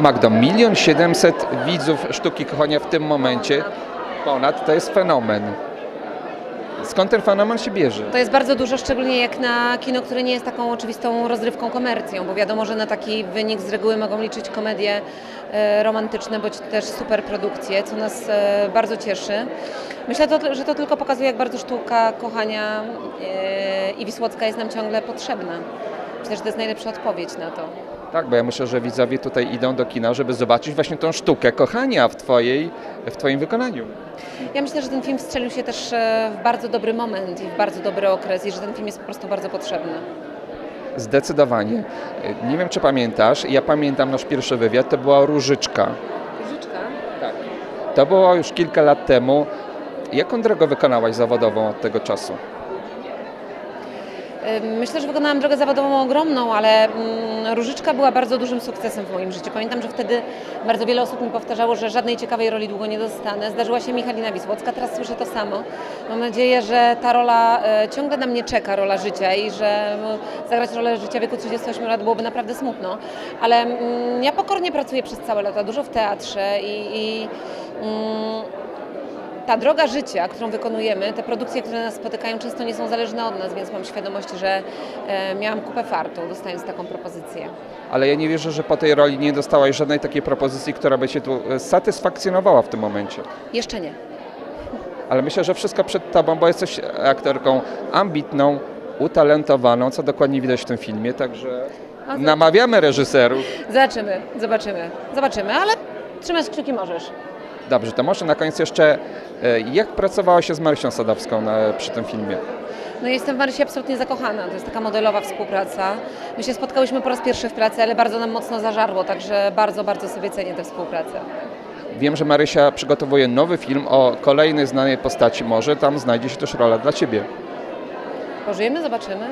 Magdo, milion siedemset widzów sztuki kochania w tym momencie. Ponad to jest fenomen. Skąd ten fenomen się bierze? To jest bardzo dużo, szczególnie jak na kino, które nie jest taką oczywistą rozrywką komercją, bo wiadomo, że na taki wynik z reguły mogą liczyć komedie e, romantyczne bądź też super produkcje, co nas e, bardzo cieszy. Myślę, że to tylko pokazuje, jak bardzo sztuka kochania e, i Wisłocka jest nam ciągle potrzebna. Myślę, że to jest najlepsza odpowiedź na to. Tak, bo ja myślę, że widzowie tutaj idą do kina, żeby zobaczyć właśnie tą sztukę kochania w, twojej, w Twoim wykonaniu. Ja myślę, że ten film wstrzelił się też e, w bardzo dobry moment i w bardzo dobry okres i że ten film jest po prostu bardzo potrzebny. Zdecydowanie. Nie wiem, czy pamiętasz, ja pamiętam nasz pierwszy wywiad, to była Różyczka. Różyczka? Tak. To było już kilka lat temu. Jaką drogę wykonałaś zawodową od tego czasu? Myślę, że wykonałam drogę zawodową ogromną, ale mm, Różyczka była bardzo dużym sukcesem w moim życiu. Pamiętam, że wtedy bardzo wiele osób mi powtarzało, że żadnej ciekawej roli długo nie dostanę. Zdarzyła się Michalina Wisłocka, teraz słyszę to samo. Mam nadzieję, że ta rola e, ciągle na mnie czeka, rola życia i że zagrać rolę życia w wieku 38 lat byłoby naprawdę smutno. Ale mm, ja pokornie pracuję przez całe lata, dużo w teatrze i, i mm, ta droga życia, którą wykonujemy, te produkcje, które nas spotykają, często nie są zależne od nas, więc mam świadomość, że e, miałam kupę fartu, dostając taką propozycję. Ale ja nie wierzę, że po tej roli nie dostałaś żadnej takiej propozycji, która by Cię tu e, satysfakcjonowała w tym momencie. Jeszcze nie. Ale myślę, że wszystko przed Tobą, bo jesteś aktorką ambitną, utalentowaną, co dokładnie widać w tym filmie, także namawiamy reżyserów. Zobaczymy, zobaczymy, zobaczymy, ale trzymać kciuki możesz. Dobrze, to może na koniec jeszcze, e, jak pracowała się z Marysią Sadowską na, przy tym filmie? No jestem w Marysi absolutnie zakochana, to jest taka modelowa współpraca. My się spotkałyśmy po raz pierwszy w pracy, ale bardzo nam mocno zażarło, także bardzo, bardzo sobie cenię tę współpracę. Wiem, że Marysia przygotowuje nowy film o kolejnej znanej postaci. Może tam znajdzie się też rola dla Ciebie. Pożyjemy, zobaczymy.